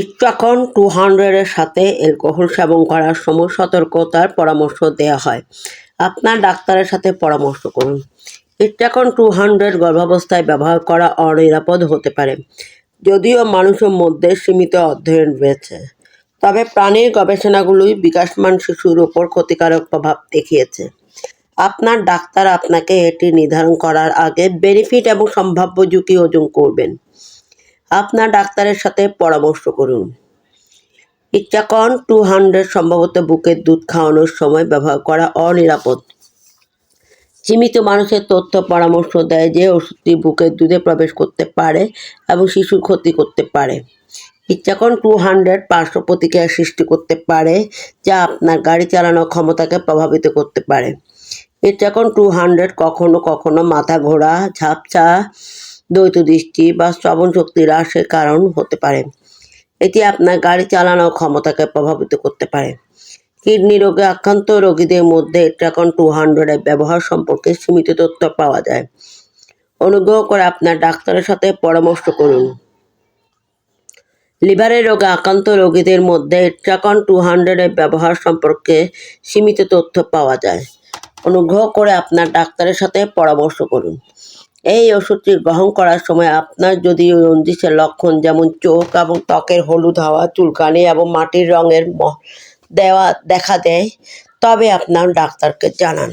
ইস্টাকন two হান্ড্রেডের সাথে alcohol সেবন করার সময় সতর্কতার পরামর্শ দেওয়া হয়। আপনার ডাক্তারের সাথে পরামর্শ করুন। ইস্টাকন টু হান্ড্রেড গর্ভাবস্থায় ব্যবহার করা অনিরাপদ হতে পারে। যদিও মানুষের মধ্যে সীমিত অধ্যয়ন রয়েছে। তবে প্রাণীর গবেষণাগুলোই বিকাশমান শিশুর উপর ক্ষতিকারক প্রভাব দেখিয়েছে। আপনার ডাক্তার আপনাকে এটি নির্ধারণ করার আগে বেনিফিট এবং সম্ভাব্য ঝুঁকি ওজন করবেন। আপনার ডাক্তারের সাথে পরামর্শ করুন। ইচ্ছাকন টু হান্ড্রেড সম্ভবত বুকের দুধ খাওয়ানোর সময় ব্যবহার করা অনিরাপদ। সীমিত মানুষের তথ্য পরামর্শ দেয় যে ওষুধটি বুকের দুধে প্রবেশ করতে পারে এবং শিশুর ক্ষতি করতে পারে। ইচ্ছাকন টু হান্ড্রেড পার্শ্ব প্রতিক্রিয়া সৃষ্টি করতে পারে, যা আপনার গাড়ি চালানোর ক্ষমতাকে প্রভাবিত করতে পারে। ইচ্ছাকন টু হান্ড্রেড কখনো কখনো মাথা ঘোরা, ঝাপসা দ্বৈত দৃষ্টি বা শ্রবণ শক্তি হ্রাসের কারণ হতে পারে। এটি আপনার গাড়ি চালানোর ক্ষমতাকে প্রভাবিত করতে পারে। কিডনি রোগে আক্রান্ত রোগীদের মধ্যে ট্রাকন টু হান্ড্রেডের ব্যবহার সম্পর্কে সীমিত তথ্য পাওয়া যায়। অনুগ্রহ করে আপনার ডাক্তারের সাথে পরামর্শ করুন। লিভারের রোগে আক্রান্ত রোগীদের মধ্যে ট্রাকন টু হান্ড্রেডের ব্যবহার সম্পর্কে সীমিত তথ্য পাওয়া যায়। অনুগ্রহ করে আপনার ডাক্তারের সাথে পরামর্শ করুন। এই ওষুধটি গ্রহণ করার সময় আপনার যদি অঞ্জিসের লক্ষণ যেমন চোখ এবং ত্বকের হলুদ হওয়া, চুলকানি এবং মাটির রঙের দেওয়া দেখা দেয়, তবে আপনার ডাক্তারকে জানান।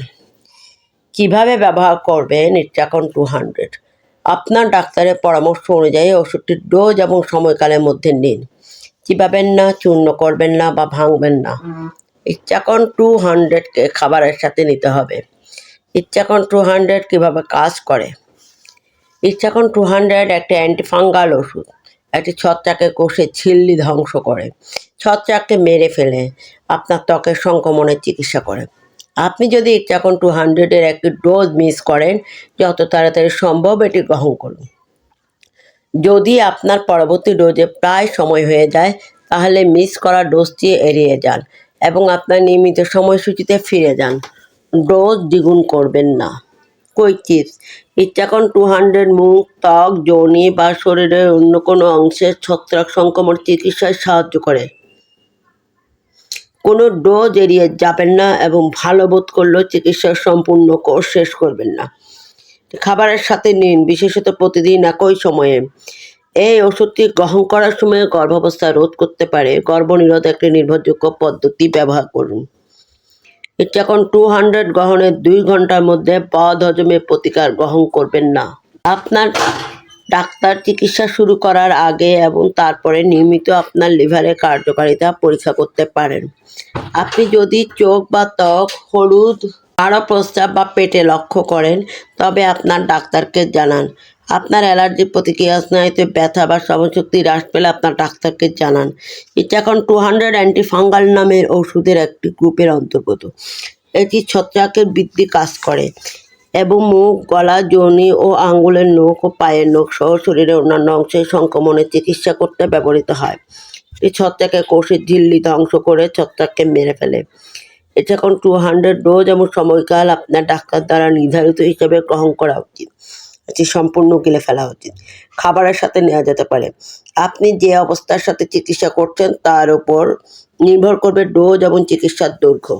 কীভাবে ব্যবহার করবেন? ইট্রাকন টু হান্ড্রেড আপনার ডাক্তারের পরামর্শ অনুযায়ী ওষুধটির ডোজ এবং সময়কালের মধ্যে নিন। চিবাবেন না, চূর্ণ করবেন না বা ভাঙবেন না। ইচ্ছাকন টু হান্ড্রেডকে খাবারের সাথে নিতে হবে। ইচ্ছাকন টু হান্ড্রেড কীভাবে কাজ করে? ইচ্ছাকন টু হান্ড্রেড একটা অ্যান্টিফাঙ্গাল ওষুধ। একটি ছত্রাকের কোষে ঝিল্লি ধ্বংস করে। ছত্রাককে মেরে ফেলে। আপনার ত্বকের সংক্রমণের চিকিৎসা করে। আপনি যদি ইচ্ছাকন টু হান্ড্রেডের একটি ডোজ মিস করেন, যত তাড়াতাড়ি সম্ভব এটি গ্রহণ করুন। যদি আপনার পরবর্তী ডোজে প্রায় সময় হয়ে যায়, তাহলে মিস করা ডোজটি এড়িয়ে যান এবং আপনার নিয়মিত সময়সূচিতে ফিরে যান। ডোজ দ্বিগুণ করবেন না। কুইক টিপস ইচ্ছাকন টু হান্ড্রেড মুখ, ত্বক, যোনি বা শরীরের অন্য কোনো অংশের ছত্রাক সংক্রমণ চিকিৎসায় সাহায্য করে। কোনো ডোজ এড়িয়ে যাবেন না এবং ভালো বোধ করলেও চিকিৎসার সম্পূর্ণ কোর্স শেষ করবেন না। খাবারের সাথে নিন, বিশেষত প্রতিদিন একই সময়ে। এই ওষুধটি গ্রহণ করার সময় গর্ভাবস্থা রোধ করতে পারে। গর্ভনিরোধ একটি নির্ভরযোগ্য পদ্ধতি ব্যবহার করুন। এখন টু হান্ড্রেড গ্রহণের দুই ঘণ্টার মধ্যে পদ হজমের প্রতিকার গ্রহণ করবেন না। আপনার ডাক্তার চিকিৎসা শুরু করার আগে এবং তারপরে নিয়মিত আপনার লিভারের কার্যকারিতা পরীক্ষা করতে পারেন। আপনি যদি চোখ বা ত্বক, হলুদ, আরও প্রস্রাব বা পেটে লক্ষ্য করেন, তবে আপনার ডাক্তারকে জানান। আপনার অ্যালার্জি প্রতিক্রিয়া স্নায়ুতে ব্যথা বা শ্রবণশক্তি হ্রাস পেলে আপনার ডাক্তারকে জানান। এটা এখন টু হান্ড্রেড অ্যান্টিফাঙ্গাল নামের ওষুধের একটি গ্রুপের অন্তর্গত। এটি ছত্রাকের বৃদ্ধি কাজ করে এবং মুখ, গলা যোনি ও আঙ্গুলের নখ ও পায়ের নখ সহ শরীরের অন্যান্য অংশের সংক্রমণের চিকিৎসা করতে ব্যবহৃত হয়। এই ছত্রাকের কোষের ঝিল্লি ধ্বংস করে ছত্রাককে মেরে ফেলে। এটা এখন টু হান্ড্রেড ডোজ এবং সময়কাল আপনার ডাক্তার দ্বারা নির্ধারিত হিসেবে গ্রহণ করা উচিত। এটি সম্পূর্ণ গিলে ফেলা উচিত। খাবারের সাথে নেওয়া যেতে পারে। আপনি যে অবস্থার সাথে চিকিৎসা করছেন, তার উপর নির্ভর করবে ডোজ এবং চিকিৎসার দৈর্ঘ্য।